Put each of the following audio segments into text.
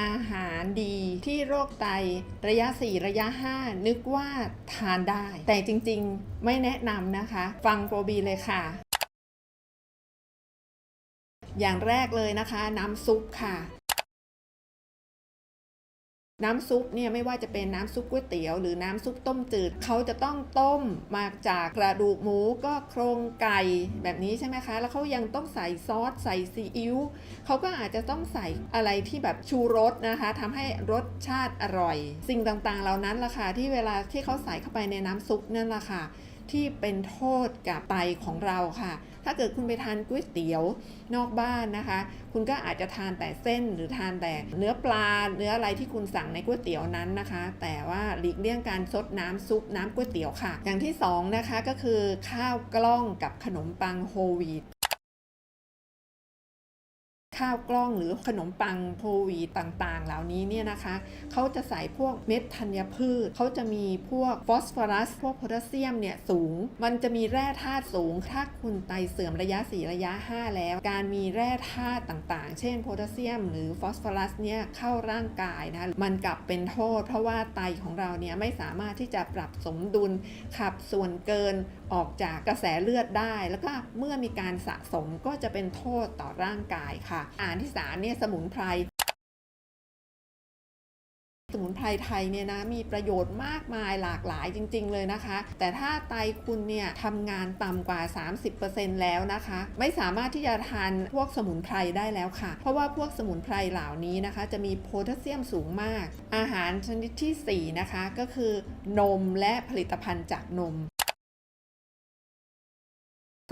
อาหารดีที่โรคไตระยะ 4 ระยะ 5 นึกว่าทานได้ แต่จริงๆไม่แนะนำนะคะ ฟังโปรบีเลยค่ะ อย่างแรกเลยนะคะ น้ำซุปค่ะ น้ำซุปเนี่ยไม่ว่าจะเป็นน้ำซุปก๋วยเตี๋ยวหรือน้ำซุปต้มจืดเขาจะต้องต้มมาจากกระดูกหมูก็โครงไก่แบบนี้ใช่ไหมคะ แล้วเขายังต้องใส่ซอสใส่ซีอิ๊วเขาก็อาจจะต้องใส่อะไรที่แบบชูรสนะคะทำให้รสชาติอร่อย สิ่งต่างๆเหล่านั้นล่ะค่ะที่เวลาที่เขาใส่เข้าไปในน้ำซุปนั่นแหละค่ะ ที่เป็นโทษกับไตของเราค่ะ ถ้าเกิดคุณไปทานก๋วยเตี๋ยวนอกบ้านนะคะ คุณก็อาจจะทานแต่เส้นหรือทานแต่เนื้อปลา เนื้ออะไรที่คุณสั่งในก๋วยเตี๋ยวนั้นนะคะ แต่ว่าหลีกเลี่ยงการซดน้ำซุปน้ำก๋วยเตี๋ยวค่ะ อย่างที่สองนะคะก็คือข้าวกล้องกับขนมปังโฮลวีต ข้าวกล้องหรือขนมปังโฮลวีตต่างๆ เหล่านี้เนี่ยนะคะเขาจะใส่พวกเม็ดธัญพืชเขาจะมีพวกฟอสฟอรัส พวกโพแทสเซียมเนี่ยสูง มันจะมีแร่ธาตุสูง ถ้าคุณไตเสื่อมระยะ 4 ระยะ 5 แล้ว การมีแร่ธาตุต่างๆ เช่นโพแทสเซียม หรือฟอสฟอรัสเนี่ยเข้าร่างกายนะมันกลับเป็นโทษ เพราะว่าไตของเราเนี่ยไม่สามารถที่จะปรับสมดุลขับส่วนเกินออกจากกระแสเลือดได้ แล้วก็เมื่อมีการสะสมก็จะเป็นโทษต่อร่างกายค่ะอาหารที่สามเนี่ยสมุนไพรสมุนไพรไทยเนี่ยนะมีประโยชน์มากมายหลากหลายจริง ๆ เลยนะคะ แต่ถ้าไตคุณเนี่ยทำงานต่ำกว่า 30%แล้วนะคะ ไม่สามารถที่จะทานพวกสมุนไพรได้แล้วค่ะ เพราะว่าพวกสมุนไพรเหล่านี้นะคะ จะมีโพแทสเซียมสูงมาก อาหารชนิดทีสี่4 นะคะ ก็คือนมและผลิตภัณฑ์จากนม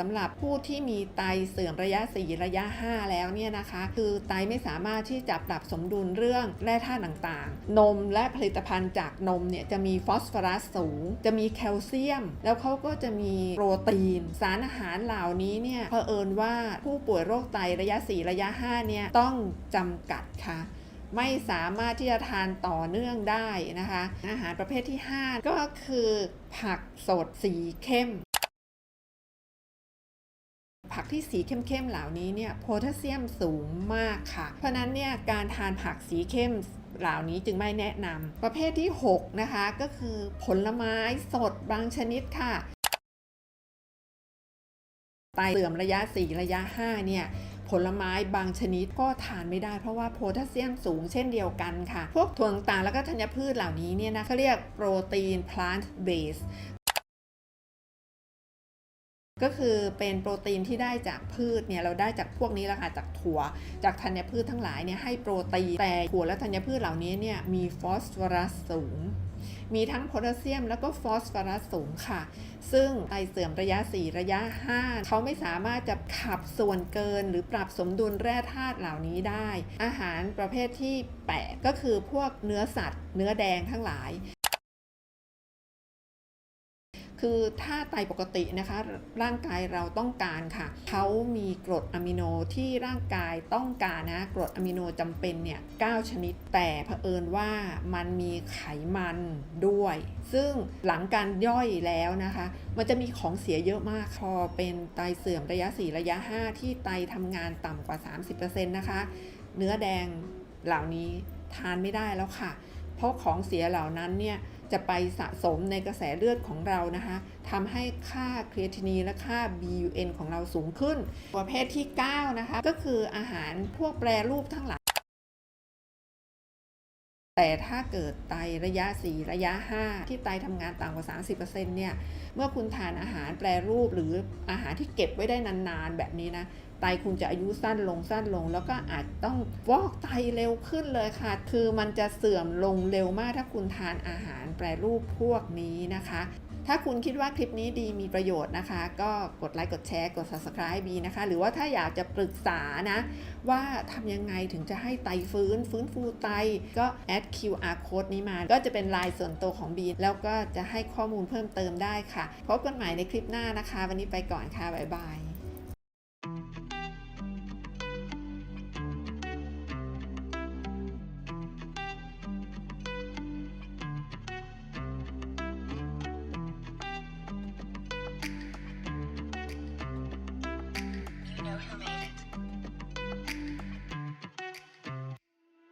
สำหรับผู้ที่มีไตเสื่อมระยะ 4 ระยะ 5 แล้วเนี่ยนะคะ คือไตไม่สามารถที่จะปรับสมดุลเรื่องแร่ธาตุต่างๆ นมและผลิตภัณฑ์จากนมเนี่ยจะมีฟอสฟอรัสสูง จะมีแคลเซียม แล้วเขาก็จะมีโปรตีน สารอาหารเหล่านี้เนี่ยเผอิญว่าผู้ป่วยโรคไตระยะ 4 ระยะ 5 เนี่ยต้องจำกัดค่ะไม่สามารถที่จะทานต่อเนื่องได้นะคะ อาหารประเภทที่ 5 ก็คือผักสดสีเข้ม ผักที่สีเข้มๆเหล่านี้เนี่ยโพแทสเซียมสูงมากค่ะ เพราะนั้นเนี่ยการทานผักสีเข้มเหล่านี้จึงไม่แนะนำประเภทที่ 6 นะคะ ก็คือผลไม้สดบางชนิดค่ะไตเสื่อมระยะ 4 ระยะ 5 เนี่ยผลไม้บางชนิดก็ทานไม่ได้เพราะว่าโพแทสเซียมสูงเช่นเดียวกันค่ะ พวกถั่วต่างแล้วก็ธัญพืชเหล่านี้เนี่ยนะเขาเรียกโปรตีน plant base ก็คือเป็นโปรตีนที่ได้จากพืชเนี่ยเราได้จากพวกนี้แหละค่ะจากถั่ว จากธัญพืชทั้งหลายเนี่ยให้โปรตีนแต่ถั่วและธัญพืชเหล่านี้เนี่ยมีฟอสฟอรัสสูง มีทั้งโพแทสเซียมแล้วก็ฟอสฟอรัสสูงค่ะ ซึ่งไตเสื่อมระยะ 4 ระยะ 5 เขาไม่สามารถจะขับส่วนเกิน หรือปรับสมดุลแร่ธาตุเหล่านี้ได้ อาหารประเภทที่ 8 ก็คือพวกเนื้อสัตว์ เนื้อแดงทั้งหลาย คือถ้าไตปกตินะคะร่างกายเราต้องการค่ะเขามีกรดอะมิโนที่ร่างกายต้องการนะกรดอะมิโนจำเป็นเนี่ย9ชนิดแต่เผอิญว่ามันมีไขมันด้วย ซึ่งหลังการย่อยแล้วนะคะ มันจะมีของเสียเยอะมากพอเป็นไตเสื่อมระยะ 4 ระยะ 5 ที่ไตทำงานต่ำกว่า 30%นะคะ เนื้อแดงเหล่านี้ทานไม่ได้แล้วค่ะ เพราะของเสียเหล่านั้นเนี่ย จะไปสะสมในกระแสเลือดของเรานะคะทำให้ค่าครีเอทินีและค่า BUN ของเราสูงขึ้น ประเภทที่ 9 นะคะ ก็คืออาหารพวกแปรรูปทั้งหลาย แต่ถ้าเกิดไตระยะ 4 ระยะ 5 ที่ไตทำงานต่ำกว่า 30%เนี่ย เมื่อคุณทานอาหารแปรรูปหรืออาหารที่เก็บไว้ได้นานๆ แบบนี้นะ ไตคุณจะอายุสั้นลงสั้นลง แล้วก็อาจต้องวอกไตเร็วขึ้นเลยค่ะ คือมันจะเสื่อมลงเร็วมากถ้าคุณทานอาหารแปรรูปพวกนี้นะคะ ถ้าคุณคิดว่าคลิปนี้ดีมีประโยชน์นะคะ ก็กดไลค์กดแชร์กด subscribe บีนะคะ หรือว่าถ้าอยากจะปรึกษานะ ว่าทำยังไงถึงจะให้ไตฟื้น ฟื้นฟูไตก็แอด QR code นี้มา ก็จะเป็นไลน์ส่วนตัวของบีแล้วก็จะให้ข้อมูลเพิ่มเติมได้ค่ะ พบกันใหม่ในคลิปหน้านะคะ วันนี้ไปก่อนค่ะบ๊ายบาย